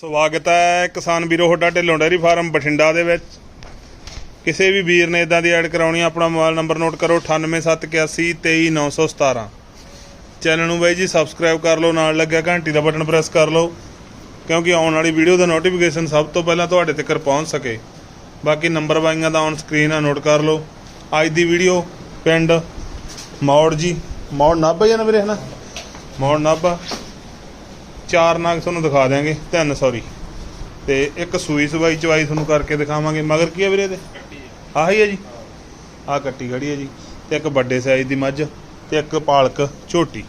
ਸਵਾਗਤ ਹੈ ਕਿਸਾਨ ਵੀਰੋ ਤੁਹਾਡਾ ਢਿੱਲੋਂ ਡੈਰੀ ਫਾਰਮ ਬਠਿੰਡਾ ਦੇ ਵਿੱਚ। ਕਿਸੇ ਵੀ ਵੀਰ ਨੇ ਇਦਾਂ ਦੀ ਐਡ ਕਰਾਉਣੀ ਆ, ਆਪਣਾ ਮੋਬਾਈਲ ਨੰਬਰ ਨੋਟ ਕਰੋ 9871823917 ਚੈਨਲ ਨੂੰ ਬਾਈ ਜੀ ਸਬਸਕ੍ਰਾਈਬ ਕਰ ਲਓ ਨਾਲ ਲੱਗਿਆ ਘੰਟੀ ਦਾ ਬਟਨ ਪ੍ਰੈਸ ਕਰ ਲਓ ਕਿਉਂਕਿ ਆਉਣ ਵਾਲੀ ਵੀਡੀਓ ਦਾ ਨੋਟੀਫਿਕੇਸ਼ਨ ਸਭ ਤੋਂ ਪਹਿਲਾਂ ਤੁਹਾਡੇ ਤੱਕ ਪਹੁੰਚ ਸਕੇ। ਬਾਕੀ ਨੰਬਰ ਵਾਈਆਂ ਦਾ ਔਨ ਸਕਰੀਨ ਆ ਨੋਟ ਕਰ ਲਓ। ਅੱਜ ਦੀ ਵੀਡੀਓ ਪਿੰਡ ਮੌੜ ਜੀ। ਮੌੜ ਨਾਭਾ ਜਾਂ ਨਾ ਵੀਰੇ ਹਨਾ? ਮੌੜ ਨਾਭਾ। ਚਾਰ ਨਾਗ ਤੁਹਾਨੂੰ ਦਿਖਾ ਦਿਆਂਗੇ ਤਿੰਨ ਸੌਰੀ ਤੇ ਇੱਕ ਸੂਈ ਸਵਾਈ ਚਵਾਈ ਤੁਹਾਨੂੰ ਕਰਕੇ ਦਿਖਾਵਾਂਗੇ ਮਗਰ ਕੀ ਹੈ ਵੀਰੇ ਇਹਦੇ? ਆਹੀ ਹੈ ਜੀ? ਆਹ ਕੱਟੀ ਖੜੀ ਹੈ ਜੀ। ਤੇ ਇੱਕ ਵੱਡੇ ਸਾਈਜ਼ ਦੀ ਮੱਝ ਤੇ ਇੱਕ ਪਾਲਕ ਝੋਟੀ।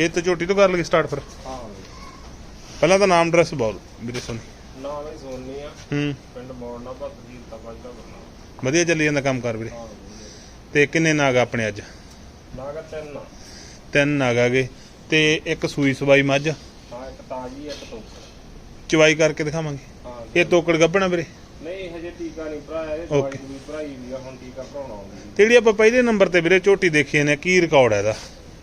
ਇਹ ਤਾਂ ਝੋਟੀ ਤੋਂ ਕਰ ਲਈਏ ਸਟਾਰਟ ਫਿਰ। ਹਾਂ। ਪਹਿਲਾਂ ਤਾਂ ਨਾਮ ਐਡਰੈਸ ਬੋਲ ਵੀਰੇ ਸੁਣ ਨਾਮ ਹੀ ਸੋਨੀ ਆ। ਹੂੰ। ਪਿੰਡ ਮੋੜਨਾ ਦਾ ਵਧੀਆ ਚੱਲੀ ਜਾਂਦਾ ਕੰਮ ਕਰ ਵੀਰੇ। ਤੇ ਕਿੰਨੇ ਨਾਗ ਆਪਣੇ ਅੱਜ? ਨਾਗਾ ਤਿੰਨ ਆ। ਤਿੰਨ। ਨਾਗ ਆਗੇ ਤੇ ਇੱਕ ਸੂਈ ਸਵਾਈ ਮੱਝ ਹਾਂ ਇੱਕ ਚਵਾਈ ਕਰਕੇ ਦਿਖਾਵਾਂਗੇ। ਹਾਂ ਇਹ ਤੋਕੜ ਗੱਭਣਾ ਵੀਰੇ। ਨਹੀਂ ਹਜੇ ਟੀਕਾ ਨਹੀਂ ਭਰਾਇਆ ਇਹ Okay. ਦਵਾਈ ਵੀ ਭਰਾਈ ਵੀ ਆ ਹੁਣ ਟੀਕਾ ਭਰਾਉਣਾ ਆਉਂਦੀ ਤੇ ਜਿਹੜੀ ਆਪਾਂ ਪਹਿਲੇ ਨੰਬਰ ਤੇ ਵੀਰੇ ਝੋਟੀ ਦੇਖੀ ਨੇ ਕੀ ਰਿਕਾਰਡ ਹੈ ਇਹਦਾ?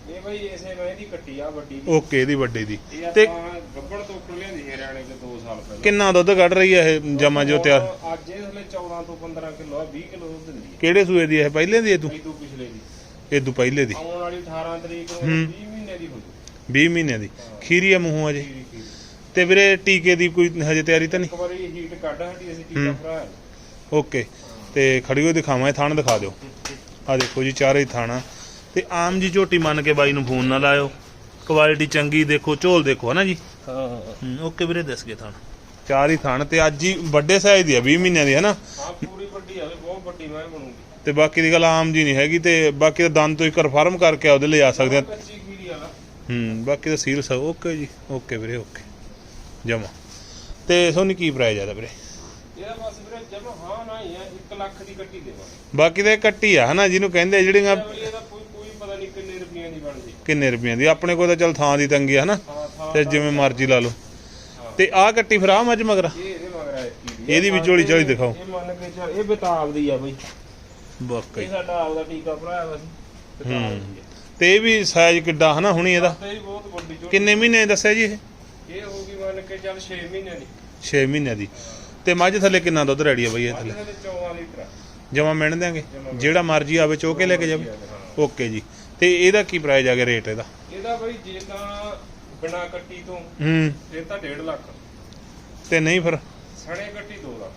ਇਹ ਬਈ ਇਸੇ ਮੈਂ ਦੀ ਕੱਟੀ ਆ ਵੱਡੀ ਦੀ। ਓਕੇ ਇਹਦੀ ਵੱਡੀ ਦੀ। ਇਹ ਤੇ ਆਪਾਂ ਗੱਬੜ ਤੋਂ ਲਿਆਂਦੀ ਸੀ ਹਰਿਆਣੇ ਦੇ 2 ਸਾਲ ਪਹਿਲਾਂ। ਕਿੰਨਾ ਦੁੱਧ ਕੱਢ ਰਹੀ ਹੈ ਇਹ ਜਮਾ ਜੋ ਤਿਆਰ? ਹੁਣ ਅੱਜ ਇਹ ਥਲੇ 14 ਤੋਂ 15 ਕਿਲੋ ਆ 20 ਕਿਲੋ ਦੁੱਧ ਦਿੰਦੀ ਕਿਹੜੇ ਸੂਏ ਦੀ ਹੈ ਪਹਿਲੇ ਦੀ ਹੈ ਤੂੰ? ਹੈ ਤੋਂ ਪਿਛਲੇ ਦੀ। ਇਹ ਤੂੰ ਪਹਿਲੇ ਦੀ। ਆਉਣ ਵਾਲੀ 18 ਤਰੀਕ ਨੂੰ ਹੂੰ। 20 ਮਹੀਨੇ ਦੀ ਹੋ ਜੂ। 20 ਮਹੀਨਿਆਂ ਦੀ। ਖੀਰੀ ਆ ਮੂੰਹੋਂ ਅਜੇ? ਤੇ ਵੀਰੇ ਟੀਕੇ ਦੀ ਕੋਈ ਹਜੇ ਤਿਆਰੀ ਤਾਂ ਨਹੀਂ? ਇੱਕ ਵਾਰੀ ਹੀਟ ਕੱਢ ਹਟੀ ਅਸੀਂ ਟੀਕਾ ਹੂੰ। ਭਰਾਇਆ ਓਕੇ। ਤੇ ਖੜੀ ਹੋਈ ਦਿਖਾਵਾਂ ਇਹ ਥਾਣ ਦਿਖਾ ਦਿਓ। ਆ ਦੇਖੋ ਜੀ ਚਾਰੇ ਹੀ ਥਾਣਾ। ਤੇ ਆਮ ਜੀ ਝੋਟੀ ਮੰਨ ਕੇ ਬਾਈ ਨੂੰ ਫੋਨ ਨਾ ਲਾਇਓ। ਕੁਆਲਿਟੀ ਚੰਗੀ ਦੇਖੋ ਝੋਲ ਦੇਖੋ ਹਨਾ ਜੀ? ਹਾਂ। ਓਕੇ ਵੀਰੇ ਦੱਸ ਗਏ ਥਾਣ। ਚਾਰ ਹੀ ਥਾਣ ਤੇ ਅੱਜ ਹੀ ਵੱਡੇ ਸਾਈਜ਼ ਦੀ ਆ 20 ਮਹੀਨਿਆਂ ਦੀ ਹਾਂ ਪੂਰੀ ਵੱਡੀ ਆਵੇ ਬਹੁਤ ਵੱਡੀ ਮੈਂ ਬਣੂਗੀ। ਤੇ ਬਾਕੀ ਦੀ ਗੱਲ ਆਮ ਜੀ ਨਹੀਂ ਹੈਗੀ ਤੇ ਬਾਕੀ ਦਾ ਦੰਦ ਤੋਂ ਹੀ ਕਨਫਰਮ ਕਰਕੇ ਉਹਦੇ ਲਈ ਆ ਸਕਦੇ ਆ। ਕੱਚੀ ਵਾਲਾ। ਹੂੰ ਬਾਕੀ ਦਾ ਸੀਲ ਸਭ ਓਕੇ ਜੀ ਓਕੇ ਵੀਰੇ ਓਕੇ। ਜਮਾ। ਤੇ ਸੋਨੀ ਕੀ ਪ੍ਰਾਈਸ ਆਦਾ ਵੀਰੇ? ਇਹਦਾ ਬਸ ਵੀਰੇ ਜਮਾ ਹਾਂ ਨਾ ਹੀ ਆ 1 ਲੱਖ ਦੀ ਕੱਟੀ ਦੇਵਾਂਗੇ ਬਾਕੀ ਤਾਂ ਇਹ ਕੱਟੀ ਆ ਹਨਾ ਜਿਹਨੂੰ ਕਹਿੰਦੇ ਆ ਜਿਹੜੀਆਂ ਅਗਲੀ ਇਹਦਾ ਕੋਈ ਕੋਈ ਪਤਾ ਨਹੀਂ ਕਿੰਨੇ ਰੁਪਈਆਂ ਦੀ ਬਣਦੀ ਕਿੰਨੇ ਰੁਪਈਆਂ ਦੀ ਆਪਣੇ ਕੋਲ ਤਾਂ ਚਲ ਥਾਂ ਦੀ ਤੰਗੀ ਆ ਹਨਾ ਹਾਂ ਥਾਂ ਤੇ ਜਿਵੇਂ ਮਰਜ਼ੀ ਲਾ ਲਓ। ਹਾਂ। ਤੇ ਆਹ ਕੱਟੀ ਫਿਰ ਆਹ ਮੱਝ ਮਗਰ ਇਹ ਇਹਦੇ ਮਗਰ ਆ ਵੀ ਝੋਲੀ ਝਾਲੀ ਦਿਖਾਓ। ਇਹ ਮੰਨ ਕੇ ਚੱਲ ਇਹ ਬਤਾਬ ਦੀ ਆ ਬਈ। ਵਾਕਈ। ਇਹ ਸਾਡਾ ਆਪਦਾ ਟੀਕਾ ਭਰਾਇਆ ਵਾ ਸੀ ਬਤਾਬ ਹੂੰ। ਦੀ ਆ। ਤੇ ਇਹ ਵੀ ਸਾਈਜ਼ ਕਿੱਡਾ ਹਨਾ ਹੁਣੀ ਇਹਦਾ। ਤੇ ਇਹ ਬਹੁਤ ਵੱਡੀ ਝੋਲੀ। ਕਿੰਨੇ ਮਹੀਨੇ ਦੱਸਿਆ ਜੀ ਇਹ? ਇਹ ਹੋਊਗੀ ਮੰਨ ਕੇ ਚੱਲ 6 ਮਹੀਨਿਆਂ ਦੀ। 6 ਮਹੀਨਿਆਂ ਦੀ। ਤੇ ਮੱਝ ਥੱਲੇ ਕਿੰਨਾ ਦੁੱਧ ਰੈਡੀ ਆ ਬਈ ਇਹ ਥੱਲੇ? ਥੱਲੇ 14 ਲੀਟਰ ਆ। ਜਮਾ ਮਿਣ ਦਿਆਂਗੇ? ਜਿਹੜਾ ਮਰਜ਼ੀ ਆਵੇ ਚੋ ਕੇ ਲੈ ਕੇ ਜਾਵੇ। ਓਕੇ ਜੀ। ਤੇ ਇਹਦਾ ਕੀ ਪ੍ਰਾਈਸ ਆ ਗਿਆ ਰੇਟ ਇਹਦਾ? ਇਹਦਾ ਬਈ ਜੇ ਤਾਂ ਬਿਨਾ ਕੱਟੀ ਤੋਂ ਹੂੰ। ਇਹ ਤਾਂ 1.5 ਲੱਖ। ਤੇ ਨਹੀਂ ਫਿਰ? ਸਣੇ ਕੱਟੀ 2 ਲੱਖ।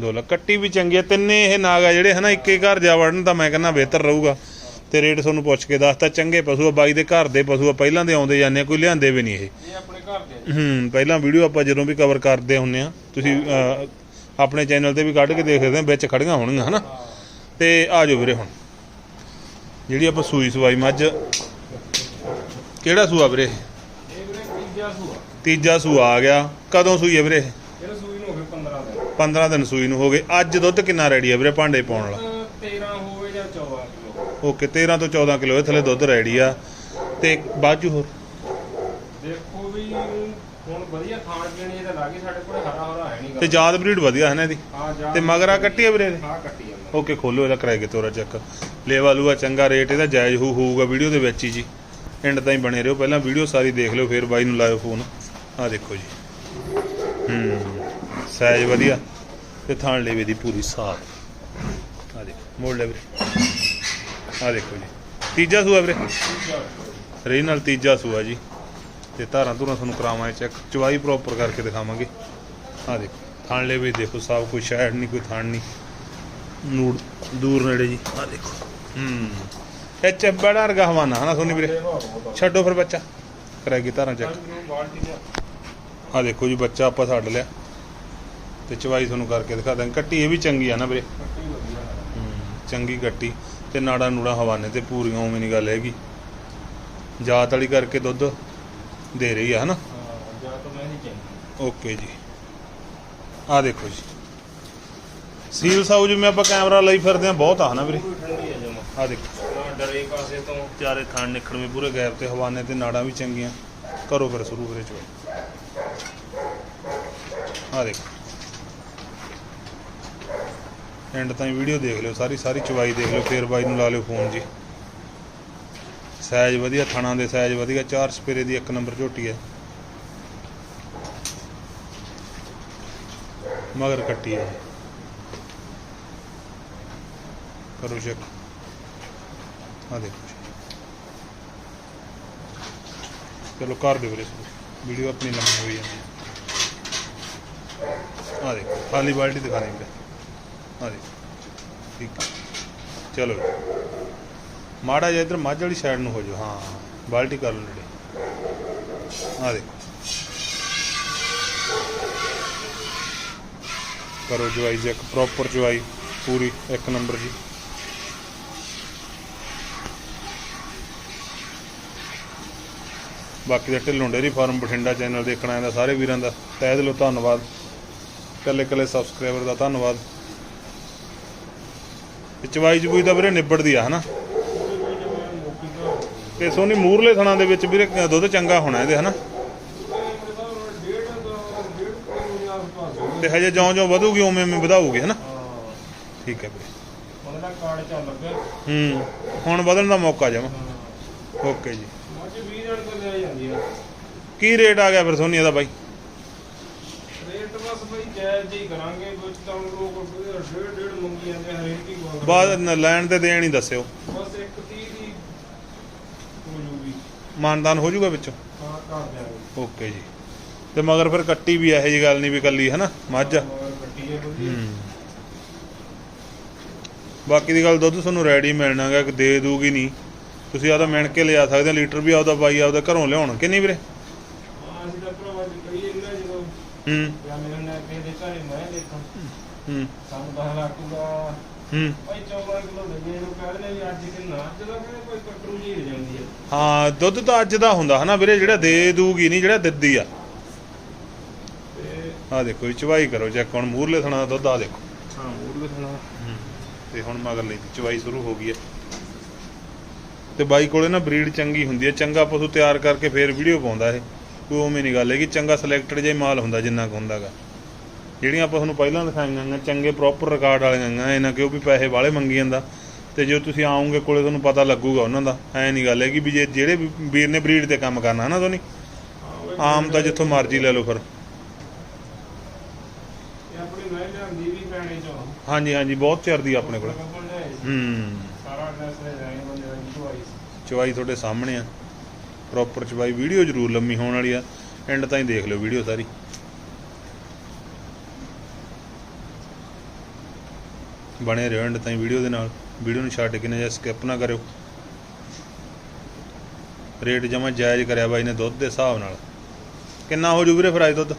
ਦੋ ਲੱਖ। ਕੱਟੀ ਵੀ ਚੰਗੀ ਆ। ਤਿੰਨੇ ਇਹ ਨਾਗ ਆ ਜਿਹੜੇ ਹਨਾ ਇੱਕੇ ਘਰ ਜਾ ਵੜਨ ਤਾਂ ਮੈਂ ਕਹਿੰਦਾ ਬਿਹਤਰ ਰਹੂਗਾ। ਤੇ ਰੇਟ ਤੁਹਾਨੂੰ ਪੁੱਛ ਕੇ ਦੱਸਤਾ। ਚੰਗੇ ਪਸ਼ੂ ਆ ਬਾਈ ਦੇ ਘਰ ਦੇ ਪਸ਼ੂ ਆ। ਪਹਿਲਾਂ ਦੇ ਆਉਂਦੇ ਜਾਂਦੇ ਆ, ਕੋਈ ਲਿਆਂਦੇ ਵੀ ਨਹੀਂ ਇਹ। ਇਹ ਆਪਣੇ ਹੂੰ ਪਹਿਲਾਂ ਵੀਡੀਓ ਆਪਾਂ ਜਦੋਂ ਵੀ ਕਵਰ ਕਰਦੇ ਹੁੰਨੇ ਆ ਤੁਸੀਂ ਆਪਣੇ ਚੈਨਲ ਤੇ ਵੀ ਕੱਢ ਕੇ ਦੇਖ ਸਕਦੇ ਆ ਵਿੱਚ ਖੜੀਆਂ ਹੋਣਗੀਆਂ ਹਨਾ? ਹਾਂ ਤੇ ਆ ਜਾਓ ਵੀਰੇ ਹੁਣ। ਜਿਹੜੀ ਆਪਾਂ ਸੂਈ ਸਵਾਈ ਮੱਝ ਕਿਹੜਾ ਸੂਆ ਵੀਰੇ? ਇਹ ਵੀਰੇ ਤੀਜਾ ਸੂਆ। ਤੀਜਾ ਸੂਆ ਆ ਗਿਆ। ਕਦੋਂ ਸੂਈ ਹੈ ਵੀਰੇ? ਇਹ? ਇਹਦਾ ਸੂਈ ਨੂੰ ਹੋ ਗਏ 15 ਦਿਨ। 15 ਦਿਨ ਸੂਈ ਨੂੰ ਹੋ ਗਏ। ਅੱਜ ਦੁੱਧ ਕਿੰਨਾ ਰੈਡੀ ਆ ਵੀਰੇ ਭਾਂਡੇ ਪਾਉਣ ਵਾਲਾ? ਤਾਂ 13 ਹੋਵੇ ਜਾਂ 14 ਕਿਲੋ। ਓਕੇ 13 ਤੋਂ 14 ਕਿਲੋ ਇਹ ਥੱਲੇ ਦੁੱਧ ਰੈਡੀ ਆ। ਤੇ ਬਾਜੂ ਹੋਰ ਦੇਖੋ ਵੀ ਹੁਣ ਵਧੀਆ ਖਾਣ ਪੀਣ ਇਹਦਾ ਲਾਗੇ ਸਾਡੇ ਕੋਲ ਹਰਾ ਹਰਾ ਹੈ ਨਹੀਂ ਤੇ ਜਾਦ ਬਰੀਡ ਵਧੀਆ ਹੈ ਨਾ ਇਹਦੀ? ਹਾਂ ਤੇ ਮਗਰਾ ਕੱਟੀ ਆ ਵੀਰੇ? ਹਾਂ ਕੱਟੀ ਜਾਂਦਾ ਓਕੇ ਖੋਲੋ ਇਹਦਾ ਕਰਾਏ ਕੇ ਤੋਰਾ ਚੱਕ ਲੇਵਾ ਲੂਆ ਚੰਗਾ ਰੇਟ ਇਹਦਾ ਜਾਇਜ਼ ਹੋਊ ਹੋਊਗਾ ਵੀਡੀਓ ਦੇ ਵਿੱਚ ਹੀ ਜੀ। ਐਂਡ ਤਾਈਂ ਬਣੇ ਰਹੋ। ਪਹਿਲਾਂ ਵੀਡੀਓ ਸਾਰੀ ਦੇਖ ਲਿਓ ਫਿਰ ਬਾਈ ਨੂੰ ਲਾਇਓ ਫੋਨ ਆ ਦੇਖੋ ਜੀ। ਹੂੰ ਸਾਈਜ਼ ਵਧੀਆ। ਤੇ ਥਾਣ ਲੇਵੇ ਦੀ ਪੂਰੀ ਸਾਫ਼। ਆ ਦੇਖੋ ਮੋੜ ਲੈ ਵੀਰੇ। ਆ ਦੇਖੋ ਜੀ। ਤੀਜਾ ਸੂਆ ਵੀਰੇ। ਰੇ ਨਾਲ ਤੀਜਾ ਸੂਆ ਜੀ। ਤੇ ਧਾਰਾਂ ਧੁਰਾਂ ਤੁਹਾਨੂੰ ਕਰਾਵਾਂਗੇ ਚੈੱਕ ਚਵਾਈ ਪ੍ਰੋਪਰ ਕਰਕੇ ਦਿਖਾਵਾਂਗੇ। ਆ ਦੇਖੋ। ਥਾਣ ਲੇਵੇ ਦੇਖੋ ਸਾਫ਼ ਕੋਈ ਸ਼ਾਇਡ ਨਹੀਂ ਕੋਈ ਥਾਣ ਨਹੀਂ। ਨੂੜ ਦੂਰ ਨੇੜੇ ਜੀ। ਆ ਦੇਖੋ। ਹੂੰ। ਇਹ ਚੱਬੜਾ ਵਰਗਾ ਹਵਾਨਾ ਹਨਾ ਸੋਨੀ ਵੀਰੇ? ਛੱਡੋ ਫਿਰ ਬੱਚਾ। ਕਰਾਏਗੀ ਧਾਰਾਂ ਚੈੱਕ ਆ ਦੇਖੋ ਜੀ ਬੱਚਾ ਆਪਾਂ ਛੱਡ ਲਿਆ। ਤੇ ਚਵਾਈ ਤੁਹਾਨੂੰ ਕਰਕੇ ਦਿਖਾ ਦਾਂਗੇ। ਕੱਟੀ ਇਹ ਵੀ ਚੰਗੀ ਆ ਨਾ ਵੀਰੇ? ਚੰਗੀ ਕੱਟੀ। ਤੇ ਨਾੜਾ ਨੂੜਾ ਹਵਾਨੇ ਤੇ ਪੂਰੀਆਂ ਉਵੇਂ ਨਹੀਂ ਗੱਲ ਹੈਗੀ। ਜਾਤ ਵਾਲੀ ਕਰਕੇ ਦੁੱਧ ਦੇ ਰਹੀ ਆ ਹਨਾ? ਓਕੇ ਜੀ। ਆ ਦੇਖੋ ਜੀ। ਸੀਲ ਸਾਊ ਜਿਵੇਂ ਆਪਾਂ ਕੈਮਰਾ ਲਈ ਫਿਰਦੇ ਆ ਬਹੁਤ ਆ ਹਨਾ ਵੀਰੇ? ਆ ਦੇਖੋ। ਡਰੇ ਕਾਸੇ ਤੋਂ ਚਾਰੇ ਥਾਣ ਨਿਕਲਵੇਂ ਪੂਰੇ ਗੈਪ ਤੇ ਹਵਾਨੇ ਤੇ ਨਾੜਾਂ ਵੀ ਚੰਗੀਆਂ। ਕਰੋ ਫਿਰ ਸ਼ੁਰੂ ਵੀਰੇ ਚੋ ਆ ਦੇਖੋ। ਐਂਡ ਤਾਈਂ ਵੀਡੀਓ ਦੇਖ ਲਿਓ, ਸਾਰੀ ਸਾਰੀ ਚਵਾਈ ਦੇਖ ਲਿਓ, ਫੇਰ ਬਾਈ ਨੂੰ ਲਾ ਲਿਓ ਫੋਨ ਜੀ। ਸਾਈਜ਼ ਵਧੀਆ, ਥਾਣਾ ਦੇ ਸਾਈਜ਼ ਵਧੀਆ, ਚਾਰ ਸਪੇਰੇ ਦੀ ਇੱਕ ਨੰਬਰ ਝੋਟੀ ਹੈ। ਮਗਰ ਕੱਟੀ ਹੈ। ਕਰੋ ਚੈੱਕ ਆ ਦੇਖੋ ਚਲੋ ਕਰ ਦਿਓ ਵੀਰੇ। ਵੀਡੀਓ ਆਪਣੀ ਲੰਮੀ ਹੋਈ ਜਾਂਦੀ ਹੈ। ਆ ਦੇਖੋ, ਖਾਲੀ ਬਾਲਟੀ ਦਿਖਾਣੀ ਵੀਰੇ ਆ ਦੇਖੋ। ਠੀਕ ਚਲੋ ਮਾੜਾ ਜਿਹਾ ਇਧਰ ਮੱਝ ਵਾਲੀ ਸਾਈਡ ਨੂੰ ਹੋ ਜਾਓ। ਹਾਂ, ਬਾਲਟੀ ਕਰ ਲਓ ਨੇੜੇ। ਆ ਦੇਖੋ। ਕਰੋ ਜਵਾਈ ਜੀ, ਇੱਕ ਪ੍ਰੋਪਰ ਜਵਾਈ, ਪੂਰੀ, ਇੱਕ ਨੰਬਰ ਜੀ। ਬਾਕੀ ਦਾ Dhillon dairy farm, Bathinda channel ਦੇਖਣ ਆਇਆ ਸਾਰੇ ਵੀਰਾਂ ਦਾ ਤਹਿ ਦਿਲੋਂ ਧੰਨਵਾਦ। ਕੱਲੇ ਕੱਲੇ ਸਬਸਕ੍ਰਾਈਬਰ ਦਾ ਧੰਨਵਾਦ। ਚਵਾਈ ਚਬੂਈ ਦਾ ਵੀਰੇ ਨਿਬੜਦੀ ਆ, ਹਨਾ? ਤੇ ਸੋਨੀ ਮੂਰਲੇ ਥਣਾ ਦੇ ਵਿੱਚ ਵੀਰੇ, ਦੁੱਧ ਚੰਗਾ ਹੋਣਾ ਇਹਦੇ, ਹਨਾ? ਤੇ ਹਜੇ ਜਿਉਂ-ਜਿਉਂ ਵਧੂਗੀ ਉਵੇਂ ਉਵੇਂ ਵਧਾਊਗੀ ਹਨਾ ਠੀਕ ਹੈ ਵੀਰੇ ਉਹਨਾਂ ਦਾ ਕਾਰਡ ਚੱਲ ਲੱਗਾ ਹੂੰ ਹੁਣ ਵਧਣ ਦਾ ਮੌਕਾ ਜਾਵਾਂ ਓਕੇ ਜੀ। ਮੱਝ 20 ਜਣ ਤੋਂ ਲੈ ਜਾਂਦੀ ਆ। ਕੀ ਰੇਟ ਆ ਗਿਆ ਫਿਰ ਸੋਨੀ ਇਹਦਾ ਬਾਈ? ਰੇਟ ਬਸ ਬਈ ਜਾਇਜ਼ ਹੀ ਕਰਾਂਗੇ ਵਿੱਚ ਤਾਂ ਲੋਕ ਡੇਢ ਡੇਢ ਮੰਗੀ ਜਾਂਦੇ ਹਰੇਕ ਹੀ ਮੰਗਦਾ। ਬਾਅਦ ਲੈਣ ਤੇ ਦੇਣ ਹੀ ਦੱਸਿਓ। ਬਸ ਇੱਕ 30 ਦੀ ਹੋ ਜੂਗੀ। ਮਾਨਦਾਨ ਹੋ ਜਾਊਗਾ ਵਿੱਚੋਂ? ਹਾਂ ਕਰ ਦਿਆਂਗੇ ਓਕੇ ਜੀ। ਤੇ ਮਗਰ ਫਿਰ ਕੱਟੀ ਵੀ ਇਹੋ ਜੀ ਗੱਲ ਨਹੀਂ ਵੀ ਕੱਲੀ ਹਨਾ? ਮੱਝ ਆ। ਬਾਕੀ ਦੀ ਗੱਲ ਦੁੱਧ ਤੁਹਾਨੂੰ ਰੈਡੀ ਮਿਲਣਾਗਾ ਕਿ ਦੇ ਦੂਗੀ ਨਹੀਂ। ਤੁਸੀਂ ਆਦਾ ਮਿਣ ਕੇ ਲਿਆ ਸਕਦੇ ਹੋ ਲੀਟਰ ਵੀ ਆਪਦਾ ਬਾਈ ਆਪਦਾ ਘਰੋਂ ਲਿਆਉਣ ਕਿ ਨਹੀਂ ਵੀਰੇ? ਹਾਂ ਅਸੀਂ ਤਾਂ ਭਰਾਵਾ ਜੀ ਕਹੀਏ ਇਹਨਾਂ ਜਦੋਂ। ਹੂੰ। ਜਾਂ ਮੇਰੇ ਨਾਲ ਕੇ ਦੇ ਘਰੇ ਮੈਂ ਦੇਖਾਂ। ਹੂੰ। ਸਾਨੂੰ 10 ਲੱਖ ਦਾ ਹੂੰ। ਭਾਈ 14 ਕਿਲੋ ਲੱਗੇ ਇਹਨੂੰ ਕਹਿੰਦੇ ਨੇ ਵੀ ਅੱਜ ਕਿੰਨਾ ਅੱਜ ਦਾ ਕਹਿੰਦੇ ਕੋਈ ਕਟਰੂ ਜੀ ਹੋ ਜਾਂਦੀ ਹੈ ਹਾਂ ਦੁੱਧ ਤਾਂ ਅੱਜ ਦਾ ਹੁੰਦਾ ਹਨਾ ਵੀਰੇ? ਜਿਹੜਾ ਦੇ ਦੂਗੀ ਨਹੀਂ ਜਿਹੜਾ ਦਿੱਦੀ ਆ। ਆ ਦੇਖੋ ਜੀ ਚਵਾਈ ਕਰੋ ਚੈੱਕ ਹੁਣ ਮੂਰਲੇ ਥਣਾ ਦਾ ਦੁੱਧ ਆ ਦੇਖੋ। ਹਾਂ ਮੂਰ ਦਿਖਣਾ ਤੇ ਹੁਣ ਮਗਰ ਲਈ ਚਵਾਈ ਸ਼ੁਰੂ ਹੋ ਗਈ ਹੈ। ਤੇ ਬਾਈ ਕੋਲੇ ਨਾ ਬਰੀਡ ਚੰਗੀ ਹੁੰਦੀ ਹੈ। ਚੰਗਾ ਪਸ਼ੂ ਤਿਆਰ ਕਰਕੇ ਫੇਰ ਵੀਡੀਓ ਪਾਉਂਦਾ ਇਹ। ਕੋਈ ਉਵੇਂ ਨਹੀਂ ਗੱਲ ਹੈ ਕਿ ਚੰਗਾ ਸਿਲੈਕਟਡ ਹੀ ਮਾਲ ਹੁੰਦਾ ਜਿੰਨਾ ਕੁ ਹੁੰਦਾਗਾ। ਜਿਹੜੀਆਂ ਆਪਾਂ ਤੁਹਾਨੂੰ ਪਹਿਲਾਂ ਦਿਖਾਈਆਂ ਗਈਆਂ ਚੰਗੇ ਪ੍ਰੋਪਰ ਰਿਕਾਰਡ ਵਾਲੀਆਂ ਗਈਆਂ ਇਹਨਾਂ ਕਿ ਉਹ ਵੀ ਪੈਸੇ ਵਾਲੇ ਮੰਗੀ ਜਾਂਦਾ। ਤੇ ਜੇ ਤੁਸੀਂ ਆਓਗੇ ਕੋਲੇ ਤੁਹਾਨੂੰ ਪਤਾ ਲੱਗੂਗਾ ਉਹਨਾਂ ਦਾ। ਐ ਨਹੀਂ ਗੱਲ ਹੈ ਕਿ ਵੀ ਜੇ ਜਿਹੜੇ ਵੀਰ ਨੇ ਬਰੀਡ ਤੇ ਕੰਮ ਕਰਨਾ ਹਨਾ ਤੁਹਾਨੂੰ ਆਮ ਤਾਂ ਜਿੱਥੋਂ ਮਰਜ਼ੀ ਲੈ ਲਓ ਫਿਰ ਇਹ ਆਪਣੀ ਮੈਂ ਲਿਆਂਦੀ ਵੀ ਪੈਣੇ ਚੋਂ ਹਾਂਜੀ ਹਾਂਜੀ ਬਹੁਤ ਆਪਣੇ ਕੋਲ। ਹੂੰ। ਸਾਰਾ ਐਡਰੈਸ ਲੈ ਬੰਦੇ ਦਾ ਜੀ ਆਈ ਚਵਾਈ ਤੁਹਾਡੇ ਸਾਹਮਣੇ ਆ। ਪ੍ਰੋਪਰ ਚਵਾਈ ਵੀਡੀਓ ਜ਼ਰੂਰ ਲੰਮੀ ਹੋਣ ਵਾਲੀ ਆ। ਐਂਡ ਤਾਈਂ ਦੇਖ ਲਿਓ ਵੀਡੀਓ ਸਾਰੀ। ਬਣੇ ਰਹੋ ਐਂਡ ਤਾਈਂ ਵੀਡੀਓ ਦੇ ਨਾਲ। ਵੀਡੀਓ ਨੂੰ ਛੱਡ ਕੇ ਨਾ ਜਾਂ ਸਕਿਪ ਨਾ ਕਰਿਓ। ਰੇਟ ਜਮਾ ਜਾਇਜ਼ ਕਰਿਆ ਬਾਈ ਨੇ ਦੁੱਧ ਦੇ ਹਿਸਾਬ ਨਾਲ। ਕਿੰਨਾ ਹੋ ਜੂ ਵੀਰੇ ਫਰਾਈ ਦੁੱਧ?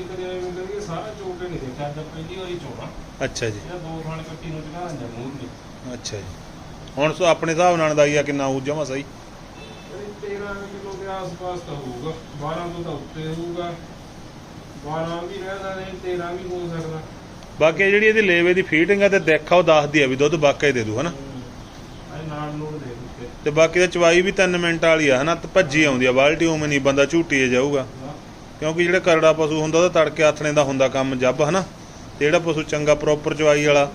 ਸੀ ਕਦੇ ਐਵੇਂ ਲੱਗੇ ਸਾਰਾ ਚੋਕੇ ਨਹੀਂ ਦੇਖਿਆ ਅੱਜ ਪਹਿਲੀ ਵਾਰੀ ਚੋਣਾ ਅੱਛਾ ਜੀ। ਇਹਦਾ ਦੋ ਖਾਣੇ ਕੱਟੀ ਨੂੰ ਚੜਾ ਦਿੰਦਾ ਮੂੰਹ ਨੇ ਅੱਛਾ ਜੀ। ਹੁਣ ਸੋ ਆਪਣੇ ਹਿਸਾਬ ਨਾਲ ਆ ਕਿੰਨਾ ਹੋਊ ਜਮਾ ਸਹੀ? ਇਹ 13 ਕਿਲੋ ਦੇ ਆਸ-ਪਾਸ ਤਾਂ ਹੋਊਗਾ। 12 ਤੋਂ ਤਾਂ ਉੱਤੇ ਹੋਊਗਾ। 12 ਵੀ ਰਹਿ ਸਕਦੇ 13 ਵੀ ਹੋ ਸਕਦਾ। ਬਾਕੀ ਇਹ ਜਿਹੜੀ ਇਹਦੀ ਲੇਵੇ ਦੀ ਫੀਟਿੰਗ ਆ ਤੇ ਦੇਖਾ ਉਹ ਦੱਸਦੀ ਆ ਵੀ ਦੁੱਧ ਵਾਕਈ ਦੇ ਦੂ ਹਨਾ? ਇਹ ਨਾਲ ਨੂੜ ਦੇ ਦਿੱਤੇ। ਤੇ ਬਾਕੀ ਦਾ ਚਵਾਈ ਵੀ 3 ਮਿੰਟ ਵਾਲੀ ਆ ਹਨਾ? ਤੇ ਭੱਜੀ ਆਉਂਦੀ ਆ ਬਾਲਟੀ ਉਵੇਂ ਨਹੀਂ ਬੰਦਾ ਝੂਟੀਏ ਜਾਊਗਾ। ਕਿਉਂਕਿ ਜਿਹੜਾ ਕਰੜਾ ਪਸ਼ੂ ਹੁੰਦਾ ਉਹਦਾ ਤੜਕੇ ਆਥਣੇ ਦਾ ਹੁੰਦਾ ਕੰਮ ਜੱਬ, ਹਨਾ? ਤੇ ਜਿਹੜਾ ਪਸ਼ੂ ਚੰਗਾ ਪ੍ਰੋਪਰ ਚਵਾਈ ਵਾਲਾ,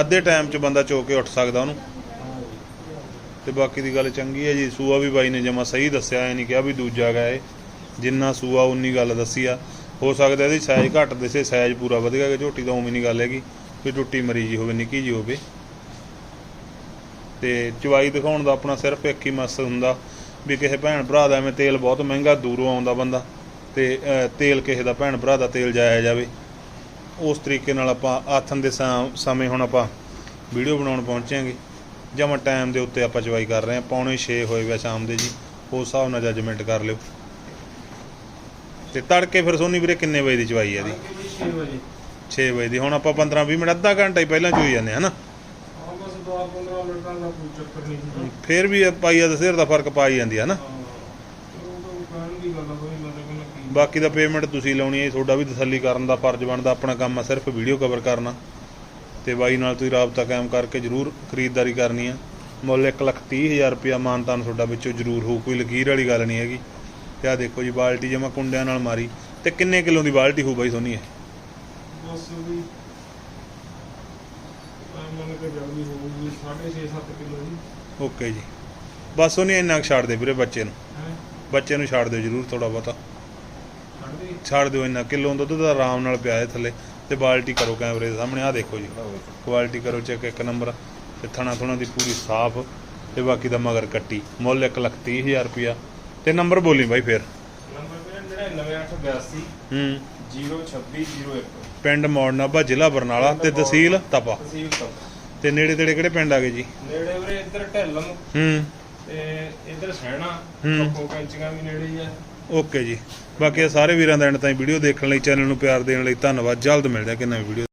ਅੱਧੇ ਟਾਈਮ 'ਚ ਬੰਦਾ ਚੋ ਕੇ ਉੱਠ ਸਕਦਾ ਉਹਨੂੰ। ਤੇ ਬਾਕੀ ਦੀ ਗੱਲ ਚੰਗੀ ਹੈ ਜੀ, ਸੂਆ ਵੀ ਬਾਈ ਨੇ ਜਮਾ ਸਹੀ ਦੱਸਿਆ ਐ ਨਹੀਂ ਕਿਹਾ ਵੀ ਦੂਜਾ ਗਾ ਇਹ। ਜਿੰਨਾ ਸੂਆ ਉਨੀ ਗੱਲ ਦੱਸੀ ਆ। ਹੋ ਸਕਦਾ ਇਹਦੀ ਸਾਈਜ਼ ਘੱਟ ਦਿਸੇ ਸਾਈਜ਼ ਪੂਰਾ ਵਧੀਆ ਕਿ ਝੋਟੀ ਤਾਂ ਉਵੇਂ ਨਹੀਂ ਗੱਲ ਹੈਗੀ, ਵੀ ਟੁੱਟੀ ਮਰੀ ਜੀ ਹੋਵੇ, ਨਿੱਕੀ ਜੀ ਹੋਵੇ। ਤੇ ਚਵਾਈ ਦਿਖਾਉਣ ਦਾ ਆਪਣਾ ਸਿਰਫ ਇੱਕ ਹੀ ਮਕਸਦ ਹੁੰਦਾ, ਵੀ ਕਿਸੇ ਭੈਣ ਭਰਾ ਦਾ ਐਵੇਂ ਤੇਲ ਬਹੁਤ ਮਹਿੰਗਾ ਦੂਰੋਂ ਆਉਂਦਾ ਬੰਦਾ। ਤੇ ਤੇਲ ਕਿਸੇ ਦਾ ਭੈਣ ਭਰਾ ਦਾ ਤੇਲ ਜਾਇਆ ਜਾਵੇ। ਉਸ ਤਰੀਕੇ ਨਾਲ ਆਪਾਂ ਆਥਨ ਦੇ ਸਮੇਂ ਹੁਣ ਆਪਾਂ ਵੀਡੀਓ ਬਣਾਉਣ ਪਹੁੰਚਾਂਗੇ ਜਮਾ ਟਾਈਮ ਦੇ ਉੱਤੇ ਆਪਾਂ ਚਵਾਈ ਕਰ ਰਹੇ ਹਾਂ। ਪੌਣੇ 6 ਹੋਏ ਵੇ ਸ਼ਾਮ ਦੇ ਜੀ। ਉਸ ਹਿਸਾਬ ਨਾਲ ਜੱਜਮੈਂਟ ਕਰ ਲਿਓ। ਤੇ ਤੜਕੇ ਫਿਰ ਸੋਨੀ ਵੀਰੇ ਕਿੰਨੇ ਵਜੇ ਦੀ ਚਵਾਈ ਹੈ ਇਹਦੀ? 6 ਵਜੇ 6 ਵਜੇ ਦੀ। ਹੁਣ ਆਪਾਂ 15 20 ਮਿੰਟ ਅੱਧਾ ਘੰਟਾ ਹੀ ਪਹਿਲਾਂ ਚੋਈ ਜਾਂਦੇ ਹਾਂ ਨਾ ਹਾਂ ਬਸ 10-15 ਮਿੰਟਾਂ ਦਾ ਕੋਈ ਚੱਕਰ ਨਹੀਂ। ਹੁੰਦਾ ਫਿਰ ਵੀ ਪਾਈਆ ਦੇ ਸਿਰ ਦਾ ਫ਼ਰਕ ਪਾ ਹੀ ਜਾਂਦੀ ਹੈ ਨਾ ਹਾਂ ਉਹ ਤਾਂ ਕਹਿਣ ਦੀ ਗੱਲ ਆ ਕੋਈ ਮਤਲਬ ਕਿ ਕੀ ਬਾਕੀ ਦਾ ਪੇਮੈਂਟ ਤੁਸੀਂ ਲਾਉਣੀ ਹੈ ਤੁਹਾਡਾ ਵੀ ਤਸੱਲੀ ਕਰਨ ਦਾ ਫਰਜ਼ ਬਣਦਾ ਆਪਣਾ ਕੰਮ ਆ ਸਿਰਫ ਵੀਡੀਓ ਕਵਰ ਕਰਨਾ। ਤੇ ਬਾਈ ਨਾਲ ਤੁਸੀਂ ਰਾਬਤਾ ਕਾਇਮ ਕਰਕੇ ਜਰੂਰ ਖਰੀਦਦਾਰੀ ਕਰਨੀ ਆ। ਮੁੱਲ 130000 ਰੁਪਇਆ ਮਾਨਤਾਨ ਤੁਹਾਡਾ ਵਿੱਚੋਂ ਜਰੂਰ ਹੋਊ ਕੋਈ ਲਕੀਰ ਵਾਲੀ ਗੱਲ ਨਹੀਂ ਹੈਗੀ। ਤੇ ਆ ਦੇਖੋ ਜੀ ਬਾਲਟੀ ਜਮਾ ਕੁੰਡਿਆਂ ਨਾਲ ਮਾਰੀ। ਤੇ ਕਿੰਨੇ ਕਿਲੋ ਦੀ ਬਾਲਟੀ ਹੋਊ ਬਾਈ ਸੋਨੀ ਇਹ? ਬਸ ਵੀ ਮੰਨ ਕੇ ਜਲਦੀ ਹੋਊਗੀ 6.5-7 ਕਿਲੋ ਜੀ। ਓਕੇ ਜੀ। ਬਸ ਉਹਨੇ ਇੰਨਾ ਛੱਡ ਦੇ ਵੀਰੇ ਬੱਚੇ ਨੂੰ। ਹੈ? ਬੱਚੇ ਨੂੰ ਛੱਡ ਦਿਓ ਜਰੂਰ ਥੋੜਾ ਬਹੁਤਾ। ਛੱਡ ਦਿਓ ਇੰਨਾ। ਕਿਲੋ ਦੁੱਧ ਦਾ ਆਰਾਮ ਨਾਲ ਪਿਆ ਹੈ ਥੱਲੇ। ਤੇ ਬਾਲਟੀ ਕਰੋ ਕੈਮਰੇ ਦੇ ਸਾਹਮਣੇ ਆ ਦੇਖੋ ਜੀ। ਕੁਆਲਿਟੀ ਕਰੋ ਚੈੱਕ ਇੱਕ ਨੰਬਰ। ਤੇ ਥਣਾ ਥੁਣਾ ਦੀ ਪੂਰੀ ਸਾਫ਼। ਤੇ ਬਾਕੀ ਦਾ ਮਗਰ ਕੱਟੀ। ਮੁੱਲ 1 ਲੱਖ ਤੀਹ ਹਜ਼ਾਰ ਰੁਪਿਆ ਤੇ ਨੰਬਰ ਬੋਲੀ ਬਾਈ ਫੇਰ। ਨੰਬਰ ਵੀਰੇ 99882 ਹੂੰ। 02601 ਪਿੰਡ ਮੌੜਨਾਭਾ ਜ਼ਿਲ੍ਹਾ ਬਰਨਾਲਾ ਤੇ ਤਹਿਸੀਲ ਤਪਾ। ਤਹਿਸੀਲ ਤੋਂ ਤੇ ਨੇੜੇ ਤੇੜੇ ਕਿਹੜੇ ਪਿੰਡ ਆ ਗਏ ਜੀ? ਨੇੜੇ ਵੀਰੇ ਇੱਧਰ ਢਿੱਲਮ। ਹੂੰ। ਤੇ ਇੱਧਰ ਸਹਿਣਾ ਕੰਚੀਆਂ ਵੀ ਨੇੜੇ ਹੀ ਆ। ਓਕੇ ਜੀ। ਬਾਕੀ ਇਹ ਸਾਰੇ ਵੀਰਾਂ ਦਾ ਐਂਡ ਤਾਈਂ ਵੀਡੀਓ ਦੇਖਣ ਲਈ, ਚੈਨਲ ਨੂੰ ਪਿਆਰ ਦੇਣ ਲਈ ਧੰਨਵਾਦ। ਜਲਦ ਮਿਲਦੇ ਹਾਂ ਕਿ ਨਵੀਂ ਵੀਡੀਓ